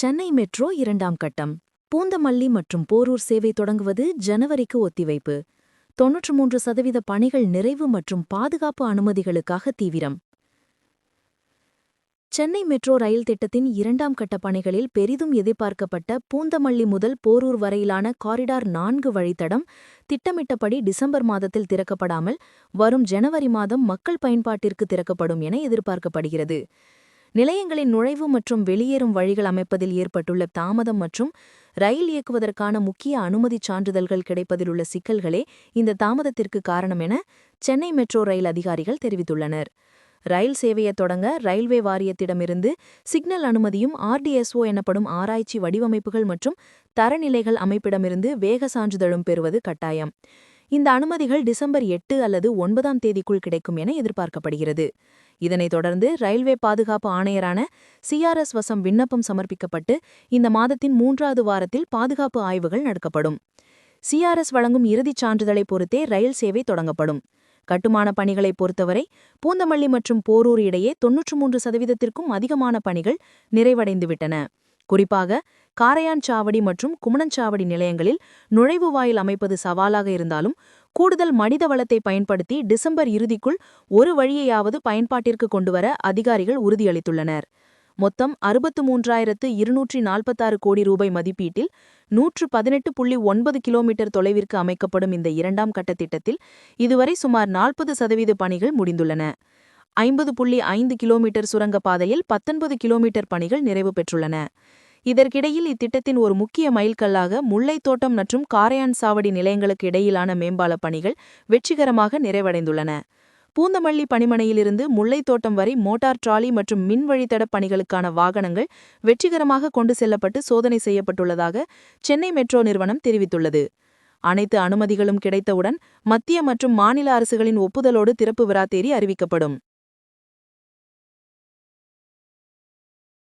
Chennai metro இரண்டாம் கட்டம். பூந்தமல்லி மற்றும் போரூர் சேவை தொடங்குவது ஜனவரிக்கு ஒத்திவைப்பு. தொன்னூற்று மூன்று சதவீத பணிகள் நிறைவு மற்றும் பாதுகாப்பு அனுமதிகளுக்காக தீவிரம். சென்னை மெட்ரோ ரயில் திட்டத்தின் இரண்டாம் கட்ட பணிகளில் பெரிதும் எதிர்பார்க்கப்பட்ட பூந்தமல்லி முதல் போரூர் வரையிலான காரிடார் நான்கு வழித்தடம் திட்டமிட்டபடி டிசம்பர் மாதத்தில் திறக்கப்படாமல் வரும் ஜனவரி மாதம் மக்கள் பயன்பாட்டிற்கு திறக்கப்படும் என எதிர்பார்க்கப்படுகிறது. நிலையங்களின் நுழைவு மற்றும் வெளியேறும் வழிகள் அமைப்பதில் ஏற்பட்டுள்ள தாமதம் மற்றும் ரயில் இயக்குவதற்கான முக்கிய அனுமதிச் சான்றிதழ்கள் கிடைப்பதில் உள்ள சிக்கல்களே இந்த தாமதத்திற்கு காரணம் என சென்னை மெட்ரோ ரயில் அதிகாரிகள் தெரிவித்துள்ளனர். ரயில் சேவையை தொடங்க ரயில்வே வாரியத்திடமிருந்து சிக்னல் அனுமதியும் ஆர்டிஎஸ்ஓ எனப்படும் ஆராய்ச்சி வடிவமைப்புகள் மற்றும் தரநிலைகள் அமைப்பிடமிருந்து வேக சான்றிதழும் பெறுவது கட்டாயம். இந்த அனுமதிகள் டிசம்பர் எட்டு அல்லது ஒன்பதாம் தேதிக்குள் கிடைக்கும் என எதிர்பார்க்கப்படுகிறது. இதனைத் தொடர்ந்து ரயில்வே பாதுகாப்பு ஆணையரான சிஆர்எஸ் வசம் விண்ணப்பம் சமர்ப்பிக்கப்பட்டு இந்த மாதத்தின் மூன்றாவது வாரத்தில் பாதுகாப்பு ஆய்வுகள் நடக்கப்படும். சிஆர்எஸ் வழங்கும் இறுதிச் சான்றிதழை பொறுத்தே ரயில் சேவை தொடங்கப்படும். கட்டுமான பணிகளை பொறுத்தவரை பூந்தமல்லி மற்றும் போரூர் இடையே தொன்னூற்று மூன்று சதவீதத்திற்கும் அதிகமான பணிகள் நிறைவடைந்துவிட்டன. குறிப்பாக காரையான் சாவடி மற்றும் குமணஞ்சாவடி நிலையங்களில் நுழைவு வாயில் அமைப்பது சவாலாக இருந்தாலும் கூடுதல் மனித வளத்தை பயன்படுத்தி டிசம்பர் இறுதிக்குள் ஒரு வழியையாவது பயன்பாட்டிற்கு கொண்டுவர அதிகாரிகள் உறுதியளித்துள்ளனர். மொத்தம் அறுபத்து மூன்றாயிரத்து இருநூற்றி நாற்பத்தாறு கோடி ரூபாய் மதிப்பீட்டில் நூற்று பதினெட்டு புள்ளி ஒன்பது கிலோமீட்டர் தொலைவிற்கு அமைக்கப்படும் இந்த இரண்டாம் கட்ட திட்டத்தில் இதுவரை சுமார் நாற்பது சதவீத பணிகள் முடிந்துள்ளன. ஐம்பது புள்ளி ஐந்து கிலோமீட்டர் சுரங்கப்பாதையில் பத்தொன்பது கிலோமீட்டர் பணிகள் நிறைவு பெற்றுள்ளன. இதற்கிடையில் இத்திட்டத்தின் ஒரு முக்கிய மைல்கல்லாக முல்லைத்தோட்டம் மற்றும் காரையான் சாவடி நிலையங்களுக்கு இடையிலான மேம்பால பணிகள் வெற்றிகரமாக நிறைவடைந்துள்ளன. பூந்தமல்லி பணிமனையிலிருந்து முல்லைத்தோட்டம் வரை மோட்டார் டிராலி மற்றும் மின்வழித்தட பணிகளுக்கான வாகனங்கள் வெற்றிகரமாக கொண்டு செல்லப்பட்டு சோதனை செய்யப்பட்டுள்ளதாக சென்னை மெட்ரோ நிறுவனம் தெரிவித்துள்ளது. அனைத்து அனுமதிகளும் கிடைத்தவுடன் மத்திய மற்றும் மாநில அரசுகளின் ஒப்புதலோடு திறப்பு விராத்தேரி அறிவிக்கப்படும்.